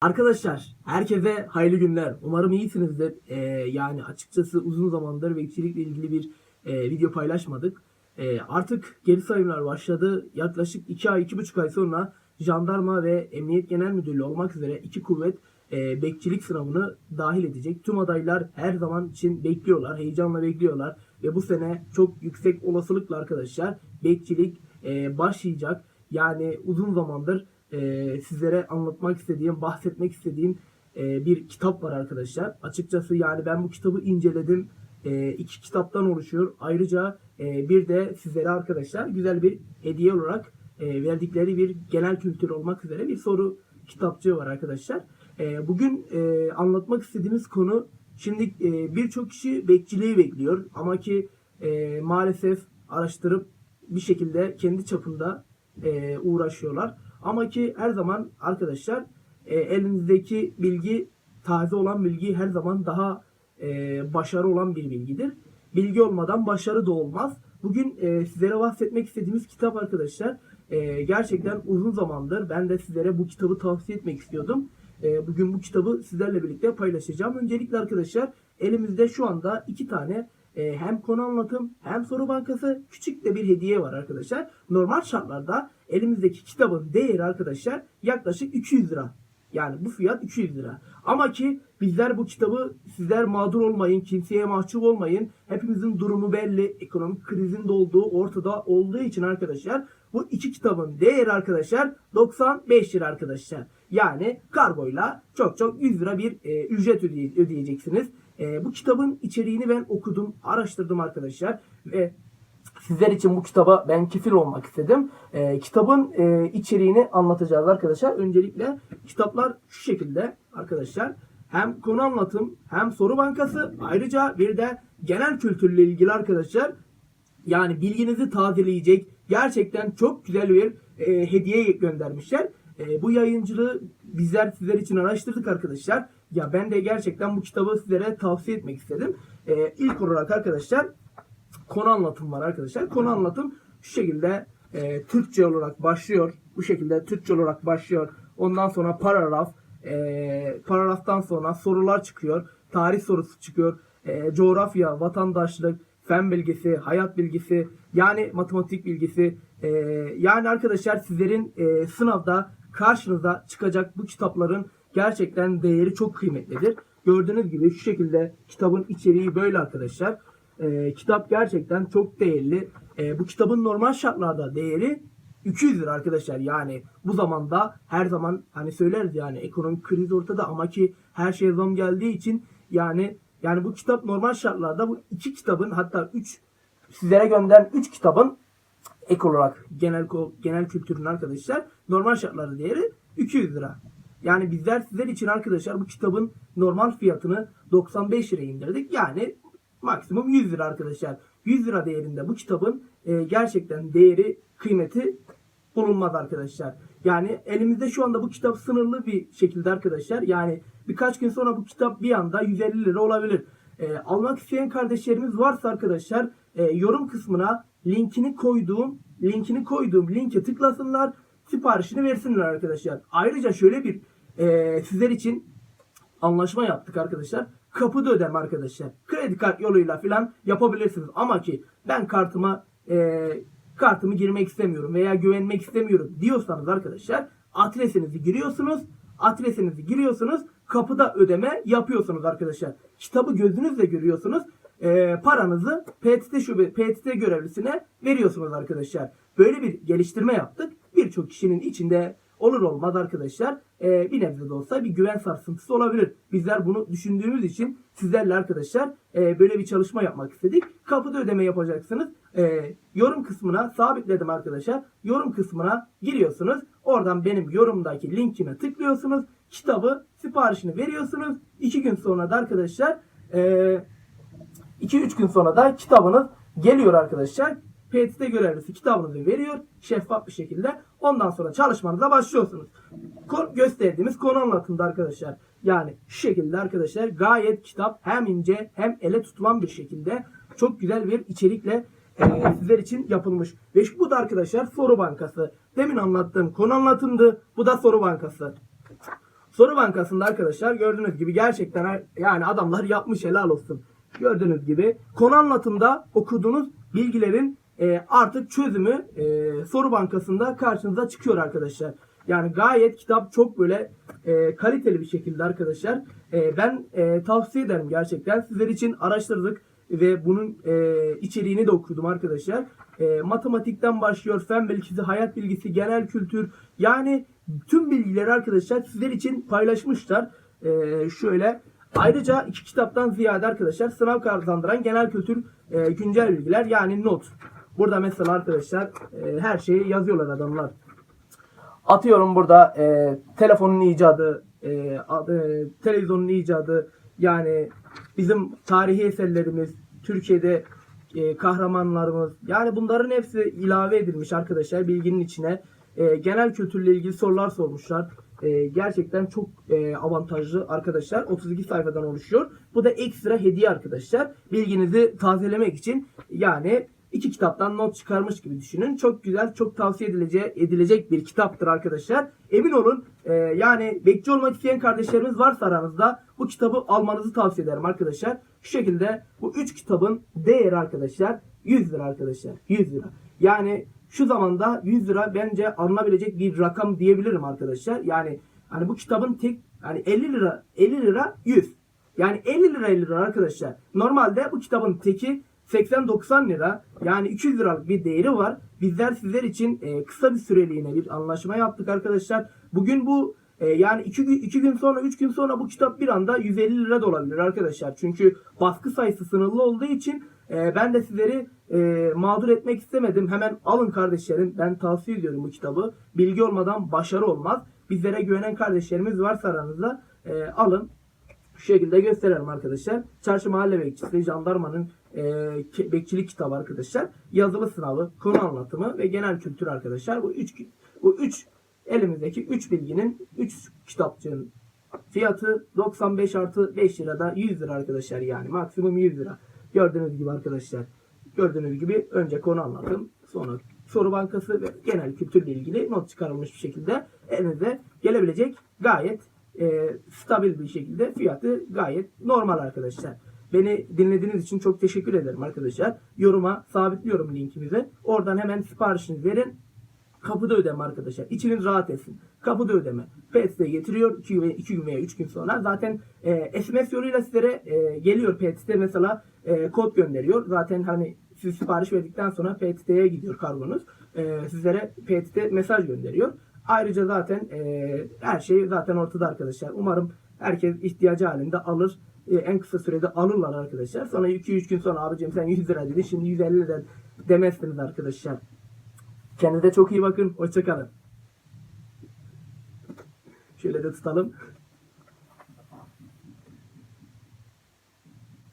Arkadaşlar herkese hayırlı günler. Umarım iyisinizdir. Ee, yani açıkçası uzun zamandır bekçilikle ilgili bir e, video paylaşmadık. Ee, artık geri sayımlar başladı. Yaklaşık 2 ay, 2,5 ay sonra jandarma ve emniyet genel müdürlüğü olmak üzere iki kuvvet e, bekçilik sınavını dahil edecek. Tüm adaylar her zaman için bekliyorlar, heyecanla bekliyorlar. Ve bu sene çok yüksek olasılıkla arkadaşlar bekçilik e, başlayacak. Yani uzun zamandır e, sizlere anlatmak istediğim, bahsetmek istediğim e, bir kitap var arkadaşlar. Açıkçası yani ben bu kitabı inceledim. E, iki kitaptan oluşuyor. Ayrıca e, bir de sizlere arkadaşlar güzel bir hediye olarak e, verdikleri bir genel kültür olmak üzere bir soru kitapçığı var arkadaşlar. E, bugün e, anlatmak istediğimiz konu şimdi e, birçok kişi bekçiliği bekliyor ama ki e, maalesef araştırıp bir şekilde kendi çapında e, uğraşıyorlar. Ama ki her zaman arkadaşlar e, elinizdeki bilgi taze olan bilgi her zaman daha e, başarı olan bir bilgidir. Bilgi olmadan başarı da olmaz. Bugün e, sizlere bahsetmek istediğimiz kitap arkadaşlar e, gerçekten uzun zamandır ben de sizlere bu kitabı tavsiye etmek istiyordum. E, bugün bu kitabı sizlerle birlikte paylaşacağım. Öncelikle arkadaşlar elimizde şu anda iki tane e, hem konu anlatım hem soru bankası küçük de bir hediye var arkadaşlar. Normal şartlarda elimizdeki kitabın değeri arkadaşlar yaklaşık 200 lira. Yani bu fiyat 200 lira. Ama ki bizler bu kitabı sizler mağdur olmayın, kimseye mahcup olmayın. Hepimizin durumu belli. Ekonomik krizin de olduğu ortada olduğu için arkadaşlar bu iki kitabın değeri arkadaşlar 95 lira arkadaşlar. Yani kargoyla çok çok 100 lira bir e, ücret ödeye- ödeyeceksiniz. E, bu kitabın içeriğini ben okudum, araştırdım arkadaşlar ve sizler için bu kitaba ben kefil olmak istedim. E, kitabın e, içeriğini anlatacağız arkadaşlar. Öncelikle kitaplar şu şekilde arkadaşlar. Hem konu anlatım hem soru bankası ayrıca bir de genel kültürle ilgili arkadaşlar yani bilginizi tazeleyecek gerçekten çok güzel bir e, hediye göndermişler. E, bu yayıncılığı bizler sizler için araştırdık arkadaşlar. Ya ben de gerçekten bu kitabı sizlere tavsiye etmek istedim. E, ilk olarak arkadaşlar konu anlatım var arkadaşlar. Konu anlatım şu şekilde e, Türkçe olarak başlıyor. Bu şekilde Türkçe olarak başlıyor. Ondan sonra paragraf. E, paragraftan sonra sorular çıkıyor. Tarih sorusu çıkıyor. E, coğrafya, vatandaşlık, fen bilgisi, hayat bilgisi, yani matematik bilgisi. E, yani arkadaşlar sizlerin e, sınavda karşınıza çıkacak bu kitapların gerçekten değeri çok kıymetlidir. Gördüğünüz gibi şu şekilde kitabın içeriği böyle arkadaşlar. E, kitap gerçekten çok değerli. E, bu kitabın normal şartlarda değeri 200 lira arkadaşlar. Yani bu zamanda her zaman hani söyleriz yani ekonomik kriz ortada ama ki her şey zam geldiği için yani yani bu kitap normal şartlarda bu iki kitabın hatta 3 sizlere gönderen 3 kitabın ek olarak genel genel kültürün arkadaşlar normal şartlarda değeri 200 lira. Yani bizler sizler için arkadaşlar bu kitabın normal fiyatını 95 liraya indirdik. Yani maksimum 100 lira arkadaşlar. 100 lira değerinde bu kitabın e, gerçekten değeri, kıymeti bulunmaz arkadaşlar. Yani elimizde şu anda bu kitap sınırlı bir şekilde arkadaşlar. Yani birkaç gün sonra bu kitap bir anda 150 lira olabilir. E, almak isteyen kardeşlerimiz varsa arkadaşlar e, yorum kısmına linkini koyduğum linkini koyduğum linke tıklasınlar siparişini versinler arkadaşlar. Ayrıca şöyle bir e, sizler için anlaşma yaptık arkadaşlar. Kapıda ödeme arkadaşlar. Kredi kart yoluyla falan yapabilirsiniz. Ama ki ben kartıma e, kartımı girmek istemiyorum veya güvenmek istemiyorum diyorsanız arkadaşlar adresinizi giriyorsunuz. Adresinizi giriyorsunuz. Kapıda ödeme yapıyorsunuz arkadaşlar. Kitabı gözünüzle görüyorsunuz. E, paranızı PTT şube PTT görevlisine veriyorsunuz arkadaşlar. Böyle bir geliştirme yaptık. Birçok kişinin içinde olur olmaz arkadaşlar e, bir nebze de olsa bir güven sarsıntısı olabilir. Bizler bunu düşündüğümüz için sizlerle arkadaşlar e, böyle bir çalışma yapmak istedik. Kapıda ödeme yapacaksınız. E, yorum kısmına sabitledim arkadaşlar. Yorum kısmına giriyorsunuz. Oradan benim yorumdaki linkime tıklıyorsunuz. Kitabı siparişini veriyorsunuz. 2 gün sonra da arkadaşlar e, 2-3 gün sonra da kitabınız geliyor arkadaşlar. PTT görevlisi kitabınızı veriyor şeffaf bir şekilde. Ondan sonra çalışmanıza başlıyorsunuz. Ko- gösterdiğimiz konu anlatımda arkadaşlar. Yani şu şekilde arkadaşlar gayet kitap hem ince hem ele tutulan bir şekilde çok güzel bir içerikle e, sizler için yapılmış. Ve bu da arkadaşlar soru bankası. Demin anlattığım konu anlatımdı. Bu da soru bankası. Soru bankasında arkadaşlar gördüğünüz gibi gerçekten yani adamlar yapmış helal olsun. Gördüğünüz gibi konu anlatımda okuduğunuz bilgilerin e, artık çözümü e, soru bankasında karşınıza çıkıyor arkadaşlar. Yani gayet kitap çok böyle e, kaliteli bir şekilde arkadaşlar. E, ben e, tavsiye ederim gerçekten. Sizler için araştırdık ve bunun e, içeriğini de okudum arkadaşlar. E, matematikten başlıyor, fen bilgisi, hayat bilgisi, genel kültür yani tüm bilgileri arkadaşlar sizler için paylaşmışlar. E, şöyle ayrıca iki kitaptan ziyade arkadaşlar sınav kazandıran genel kültür e, güncel bilgiler yani not. Burada mesela arkadaşlar e, her şeyi yazıyorlar adamlar. Atıyorum burada e, telefonun icadı, e, adı, televizyonun icadı, yani bizim tarihi eserlerimiz, Türkiye'de e, kahramanlarımız, yani bunların hepsi ilave edilmiş arkadaşlar bilginin içine. E, genel kültürle ilgili sorular sormuşlar. E, gerçekten çok e, avantajlı arkadaşlar. 32 sayfadan oluşuyor. Bu da ekstra hediye arkadaşlar. Bilginizi tazelemek için yani iki kitaptan not çıkarmış gibi düşünün. Çok güzel, çok tavsiye edilece, edilecek bir kitaptır arkadaşlar. Emin olun e, yani bekçi olmak isteyen kardeşlerimiz varsa aranızda bu kitabı almanızı tavsiye ederim arkadaşlar. Şu şekilde bu üç kitabın değeri arkadaşlar 100 lira arkadaşlar. 100 lira. Yani şu zamanda 100 lira bence alınabilecek bir rakam diyebilirim arkadaşlar. Yani hani bu kitabın tek yani 50 lira 50 lira 100. Yani 50 lira 50 lira arkadaşlar. Normalde bu kitabın teki 80-90 lira yani 200 liralık bir değeri var. Bizler sizler için e, kısa bir süreliğine bir anlaşma yaptık arkadaşlar. Bugün bu e, yani 2 gün, iki gün sonra 3 gün sonra bu kitap bir anda 150 lira da olabilir arkadaşlar. Çünkü baskı sayısı sınırlı olduğu için e, ben de sizleri e, mağdur etmek istemedim. Hemen alın kardeşlerim. Ben tavsiye ediyorum bu kitabı. Bilgi olmadan başarı olmaz. Bizlere güvenen kardeşlerimiz varsa aranızda e, alın şu şekilde gösterelim arkadaşlar. Çarşı Mahalle Bekçisi, Jandarmanın e, bekçilik kitabı arkadaşlar. Yazılı sınavı, konu anlatımı ve genel kültür arkadaşlar. Bu üç bu üç elimizdeki üç bilginin üç kitapçığın fiyatı 95 artı 5 lirada 100 lira arkadaşlar yani maksimum 100 lira. Gördüğünüz gibi arkadaşlar. Gördüğünüz gibi önce konu anlatım, sonra soru bankası ve genel kültürle ilgili not çıkarılmış bir şekilde elinize gelebilecek gayet e, stabil bir şekilde fiyatı gayet normal arkadaşlar. Beni dinlediğiniz için çok teşekkür ederim arkadaşlar. Yoruma sabitliyorum linkimizi. Oradan hemen siparişinizi verin. Kapıda ödeme arkadaşlar. İçiniz rahat etsin. Kapıda ödeme. PTT getiriyor 2 gün, iki gün veya 3 gün sonra. Zaten e, SMS yoluyla sizlere e, geliyor PTT mesela e, kod gönderiyor. Zaten hani siz sipariş verdikten sonra PTT'ye gidiyor kargonuz. E, sizlere PTT mesaj gönderiyor. Ayrıca zaten e, her şey zaten ortada arkadaşlar. Umarım herkes ihtiyacı halinde alır. E, en kısa sürede alırlar arkadaşlar. Sonra 2-3 gün sonra abicim sen 100 lira dedin şimdi 150 lira demezsiniz arkadaşlar. Kendinize çok iyi bakın. Hoşçakalın. Şöyle de tutalım.